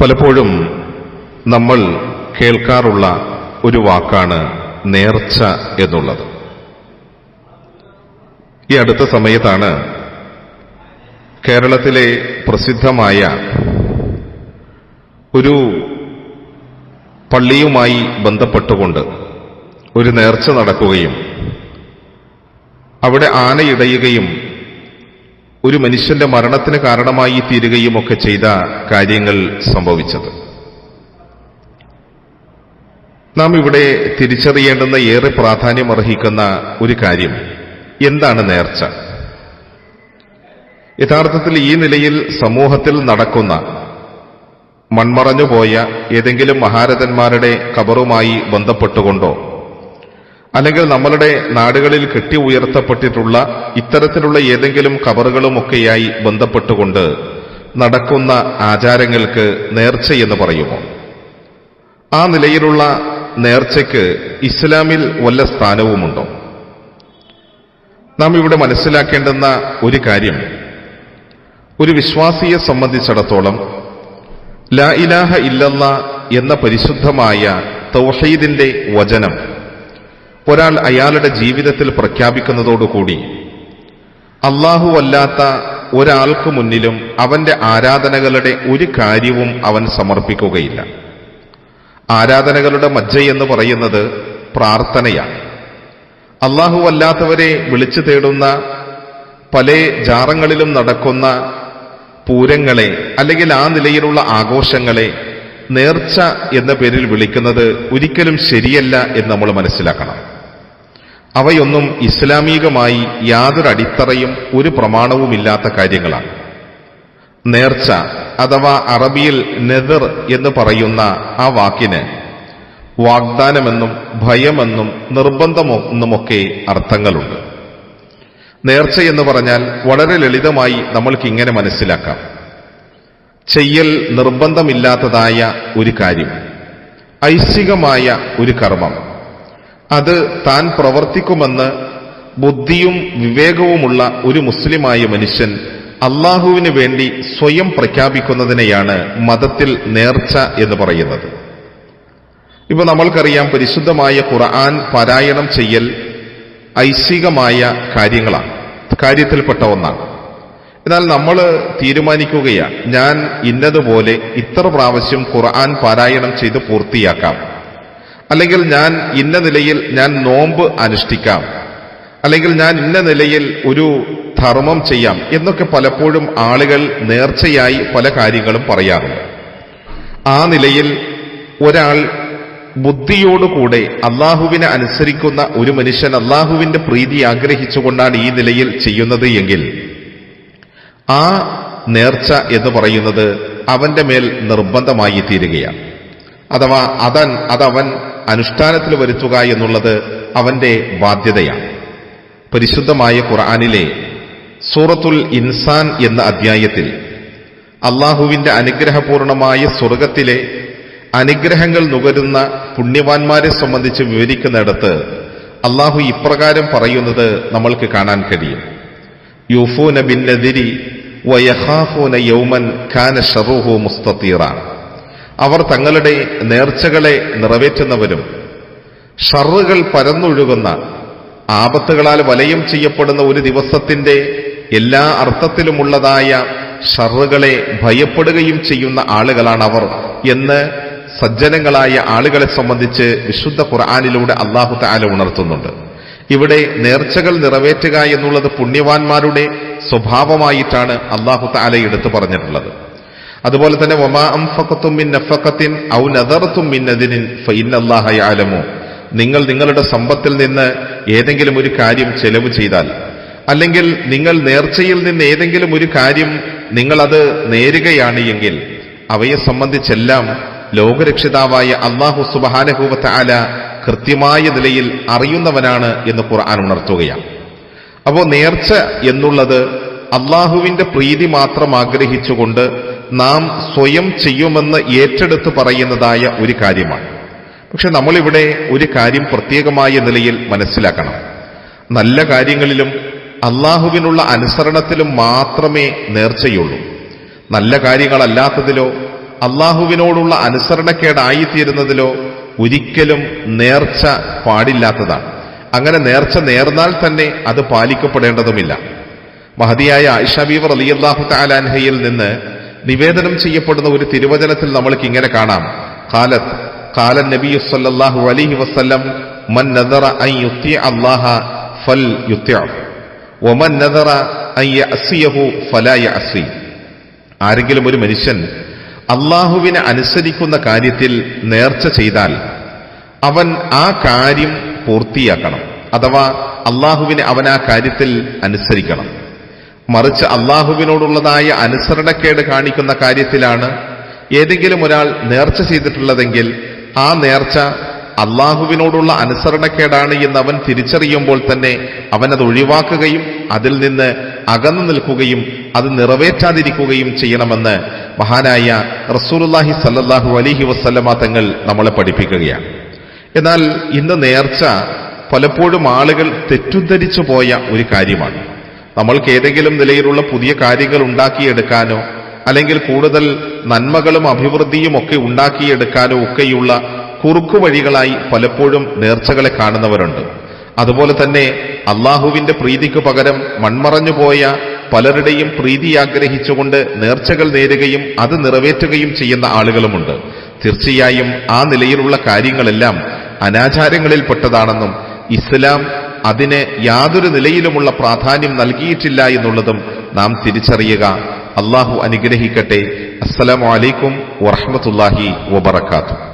പലപ്പോഴും നമ്മൾ കേൾക്കാറുള്ള ഒരു വാക്കാണ് നേർച്ച എന്നുള്ളത്. ഈ അടുത്ത സമയത്താണ് കേരളത്തിലെ പ്രസിദ്ധമായ ഒരു പള്ളിയുമായി ബന്ധപ്പെട്ടുകൊണ്ട് ഒരു നേർച്ച നടക്കുകയും അവിടെ ആനയിടയുകയും ഒരു മനുഷ്യന്റെ മരണത്തിന് കാരണമായി തീരുകയും ഒക്കെ ചെയ്ത കാര്യങ്ങൾ സംഭവിച്ചത്. നാം ഇവിടെ തിരിച്ചറിയേണ്ടുന്ന ഏറെ പ്രാധാന്യം അർഹിക്കുന്ന ഒരു കാര്യം എന്താണ് നേർച്ച? യഥാർത്ഥത്തിൽ ഈ നിലയിൽ സമൂഹത്തിൽ നടക്കുന്ന മൺമറഞ്ഞുപോയ ഏതെങ്കിലും മഹാരഥന്മാരുടെ കബറുമായി ബന്ധപ്പെട്ടുകൊണ്ടോ അല്ലെങ്കിൽ നമ്മളുടെ നാടുകളിൽ കെട്ടി ഉയർത്തപ്പെട്ടിട്ടുള്ള ഇത്തരത്തിലുള്ള ഏതെങ്കിലും കബറുകളുമൊക്കെയായി ബന്ധപ്പെട്ടുകൊണ്ട് നടക്കുന്ന ആചാരങ്ങൾക്ക് നേർച്ചയെന്ന് പറയുമോ? ആ നിലയിലുള്ള നേർച്ചയ്ക്ക് ഇസ്ലാമിൽ വല്ല സ്ഥാനവുമുണ്ടോ? നാം ഇവിടെ മനസ്സിലാക്കേണ്ടുന്ന ഒരു കാര്യം ഒരു വിശ്വാസിയെ സംബന്ധിച്ചിടത്തോളം ലാ ഇലാഹ ഇല്ലല്ല എന്ന പരിശുദ്ധമായ തൗഹീദിന്റെ വചനം ഒരാൾ അയാളുടെ ജീവിതത്തിൽ പ്രഖ്യാപിക്കുന്നതോടുകൂടി. അള്ളാഹു അല്ലാത്ത ഒരാൾക്ക് മുന്നിലും അവന്റെ ആരാധനകളുടെ ഒരു കാര്യവും അവൻ സമർപ്പിക്കുകയില്ല. ആരാധനകളുടെ മജ്ജ എന്ന് പറയുന്നത് പ്രാർത്ഥനയാണ്. അള്ളാഹു അല്ലാത്തവരെ വിളിച്ചു തേടുന്ന പല ജാറങ്ങളിലും നടക്കുന്ന പൂരങ്ങളെ അല്ലെങ്കിൽ ആ നിലയിലുള്ള ആഘോഷങ്ങളെ നേർച്ച എന്ന പേരിൽ വിളിക്കുന്നത് ഒരിക്കലും ശരിയല്ല എന്ന് നമ്മൾ മനസ്സിലാക്കണം. അവയൊന്നും ഇസ്ലാമികമായി യാതൊരു അടിത്തറയും ഒരു പ്രമാണവുമില്ലാത്ത കാര്യങ്ങളാണ്. നേർച്ച അഥവാ അറബിയിൽ നെതിർ എന്ന് പറയുന്ന ആ വാക്കിന് വാഗ്ദാനമെന്നും ഭയമെന്നും നിർബന്ധമെന്നുമൊക്കെ അർത്ഥങ്ങളുണ്ട്. നേർച്ച എന്ന് പറഞ്ഞാൽ വളരെ ലളിതമായി നമ്മൾക്ക് ഇങ്ങനെ മനസ്സിലാക്കാം. ചെയ്യൽ നിർബന്ധമില്ലാത്തതായ ഒരു കാര്യം ഐശ്ചികമായ ഒരു കർമ്മം. അത് താൻ പ്രവർത്തിക്കുമെന്ന് ബുദ്ധിയും വിവേകവുമുള്ള ഒരു മുസ്ലിമായ മനുഷ്യൻ അള്ളാഹുവിന് വേണ്ടി സ്വയം പ്രഖ്യാപിക്കുന്നതിനെയാണ് മതത്തിൽ നേർച്ച എന്ന് പറയുന്നത്. ഇപ്പൊ നമ്മൾക്കറിയാം പരിശുദ്ധമായ ഖുർആൻ പാരായണം ചെയ്യൽ ഐശികമായ കാര്യങ്ങളാണ് കാര്യത്തിൽപ്പെട്ട ഒന്നാണ്. എന്നാൽ നമ്മൾ തീരുമാനിക്കുകയാണ് ഞാൻ ഇന്നതുപോലെ ഇത്ര പ്രാവശ്യം ഖുർആൻ പാരായണം ചെയ്ത് പൂർത്തിയാക്കാം. അല്ലെങ്കിൽ ഞാൻ ഇന്ന നിലയിൽ ഞാൻ നോമ്പ് അനുഷ്ഠിക്കാം. അല്ലെങ്കിൽ ഞാൻ ഇന്ന നിലയിൽ ഒരു ധർമ്മം ചെയ്യാം എന്നൊക്കെ പലപ്പോഴും ആളുകൾ നേർച്ചയായി പല കാര്യങ്ങളും പറയാറുണ്ട്. ആ നിലയിൽ ഒരാൾ ബുദ്ധിയോടുകൂടെ അള്ളാഹുവിനെ അനുസരിക്കുന്ന ഒരു മനുഷ്യൻ അള്ളാഹുവിന്റെ പ്രീതി ആഗ്രഹിച്ചുകൊണ്ടാണ് ഈ നിലയിൽ ചെയ്യുന്നത് എങ്കിൽ ആ നേർച്ച എന്ന് പറയുന്നത് അവന്റെ മേൽ നിർബന്ധമായി തീരുകയാണ്. അഥവാ അതൻ അതവൻ അനുഷ്ഠാനത്തിൽ വരുത്തുക എന്നുള്ളത് അവന്റെ ബാധ്യതയാണ്. പരിശുദ്ധമായ ഖുർആാനിലെ സൂറത്തുൽ ഇൻസാൻ എന്ന അധ്യായത്തിൽ അള്ളാഹുവിന്റെ അനുഗ്രഹപൂർണമായ സ്വർഗത്തിലെ അനുഗ്രഹങ്ങൾ നുകരുന്ന പുണ്യവാന്മാരെ സംബന്ധിച്ച് വിവരിക്കുന്നിടത്ത് അള്ളാഹു ഇപ്രകാരം പറയുന്നത് നമ്മൾക്ക് കാണാൻ കഴിയും. യൂഫൂന ബിന്നതിരി വയഹാഫൂന യൗമൻ ഖാന ഷറൂഹു മുസ്തീറ അവർ തങ്ങളുടെ നേർച്ചകളെ നിറവേറ്റുന്നവരും ഷറുകൾ പരന്നൊഴുകുന്ന ആപത്തുകളാൽ വലയം ചെയ്യപ്പെടുന്ന ഒരു ദിവസത്തിന്റെ എല്ലാ അർത്ഥത്തിലുമുള്ളതായ ഷറുകളെ ഭയപ്പെടുകയും ചെയ്യുന്ന ആളുകളാണ് അവർ എന്ന് സജ്ജനങ്ങളായ ആളുകളെ സംബന്ധിച്ച് വിശുദ്ധ ഖുർആാനിലൂടെ അള്ളാഹു താല ഉണർത്തുന്നുണ്ട്. ഇവിടെ നേർച്ചകൾ നിറവേറ്റുക എന്നുള്ളത് പുണ്യവാന്മാരുടെ സ്വഭാവമായിട്ടാണ് അള്ളാഹു താല എടുത്തു പറഞ്ഞിട്ടുള്ളത്. അതുപോലെ തന്നെ ഒമാ ഔ നദർത്തും നിങ്ങൾ നിങ്ങളുടെ സമ്പത്തിൽ നിന്ന് ഏതെങ്കിലും ഒരു കാര്യം ചെലവ് ചെയ്താൽ അല്ലെങ്കിൽ നിങ്ങൾ നേർച്ചയിൽ നിന്ന് ഏതെങ്കിലും ഒരു കാര്യം നിങ്ങളത് നേരുകയാണ് എങ്കിൽ അവയെ സംബന്ധിച്ചെല്ലാം ലോകരക്ഷിതാവായ അള്ളാഹു സുബഹാനഹൂവത്ത ആല കൃത്യമായ നിലയിൽ അറിയുന്നവനാണ് എന്ന് ഖുർആൻ ഉണർത്തുകയാണ്. അപ്പോൾ നേർച്ച എന്നുള്ളത് അള്ളാഹുവിന്റെ പ്രീതി മാത്രം ആഗ്രഹിച്ചുകൊണ്ട് നാം സ്വയം ചെയ്യുമെന്ന് ഏറ്റെടുത്ത് പറയുന്നതായ ഒരു കാര്യമാണ്. പക്ഷെ നമ്മളിവിടെ ഒരു കാര്യം പ്രത്യേകമായ നിലയിൽ മനസ്സിലാക്കണം. നല്ല കാര്യങ്ങളിലും അള്ളാഹുവിനുള്ള അനുസരണത്തിലും മാത്രമേ നേർച്ചയുള്ളൂ. നല്ല കാര്യങ്ങളല്ലാത്തതിലോ അള്ളാഹുവിനോടുള്ള അനുസരണക്കേടായിത്തീരുന്നതിലോ ഒരിക്കലും നേർച്ച പാടില്ലാത്തതാണ്. അങ്ങനെ നേർച്ച നേർന്നാൽ തന്നെ അത് പാലിക്കപ്പെടേണ്ടതുമില്ല. മഹതിയായ ആയിഷബീവർ അലിയല്ലാഹു താലാൻഹയിൽ നിന്ന് നിവേദനം ചെയ്യപ്പെടുന്ന ഒരു തിരുവചനത്തിൽ നമ്മൾക്ക് ഇങ്ങനെ കാണാം. കാലത്ത് കാലൻ നബി സല്ലാഹു അലിഹി വസല്ലം മൻ നദറ ഐ യുത്തി അള്ളാഹ ഫൽ യുത്തി ഒമൻ നദറ ഐ അസിയഹു ഫലായ അസി ആരെങ്കിലും ഒരു മനുഷ്യൻ അള്ളാഹുവിനെ അനുസരിക്കുന്ന കാര്യത്തിൽ നേർച്ച ചെയ്താൽ അവൻ ആ കാര്യം പൂർത്തിയാക്കണം അഥവാ അള്ളാഹുവിനെ അവൻ ആ കാര്യത്തിൽ അനുസരിക്കണം. മറിച്ച് അള്ളാഹുവിനോടുള്ളതായ അനുസരണക്കേട് കാണിക്കുന്ന കാര്യത്തിലാണ് ഏതെങ്കിലും ഒരാൾ നേർച്ച ചെയ്തിട്ടുള്ളതെങ്കിൽ ആ നേർച്ച അള്ളാഹുവിനോടുള്ള അനുസരണക്കേടാണ് എന്ന് അവൻ തിരിച്ചറിയുമ്പോൾ തന്നെ അവൻ അത് ഒഴിവാക്കുകയും അതിൽ നിന്ന് അകന്നു നിൽക്കുകയും അത് നിറവേറ്റാതിരിക്കുകയും ചെയ്യണമെന്ന് മഹാനായ റസൂലുല്ലാഹി സല്ലാഹു അലിഹി വസ്ലമ തങ്ങൾ നമ്മളെ പഠിപ്പിക്കുകയാണ്. എന്നാൽ ഇന്ന് നേർച്ച പലപ്പോഴും ആളുകൾ തെറ്റുദ്ധരിച്ചു പോയ ഒരു കാര്യമാണ്. നമ്മൾക്ക് ഏതെങ്കിലും നിലയിലുള്ള പുതിയ കാര്യങ്ങൾ ഉണ്ടാക്കിയെടുക്കാനോ അല്ലെങ്കിൽ കൂടുതൽ നന്മകളും അഭിവൃദ്ധിയും ഒക്കെ ഉണ്ടാക്കിയെടുക്കാനോ ഒക്കെയുള്ള കുറുക്കു വഴികളായി പലപ്പോഴും നേർച്ചകളെ കാണുന്നവരുണ്ട്. അതുപോലെ തന്നെ അള്ളാഹുവിന്റെ പ്രീതിക്ക് പകരം മൺമറഞ്ഞുപോയ പലരുടെയും പ്രീതി ആഗ്രഹിച്ചുകൊണ്ട് നേർച്ചകൾ നേരുകയും അത് നിറവേറ്റുകയും ചെയ്യുന്ന ആളുകളുമുണ്ട്. തീർച്ചയായും ആ നിലയിലുള്ള കാര്യങ്ങളെല്ലാം അനാചാരങ്ങളിൽപ്പെട്ടതാണെന്നും ഇസ്ലാം അതിന് യാതൊരു നിലയിലുമുള്ള പ്രാധാന്യം നൽകിയിട്ടില്ല എന്നുള്ളതും നാം തിരിച്ചറിയുക. അള്ളാഹു അനുഗ്രഹിക്കട്ടെ. അസ്സലാമലൈക്കും വറഹമത്തല്ലാഹി വബർക്കാത്തു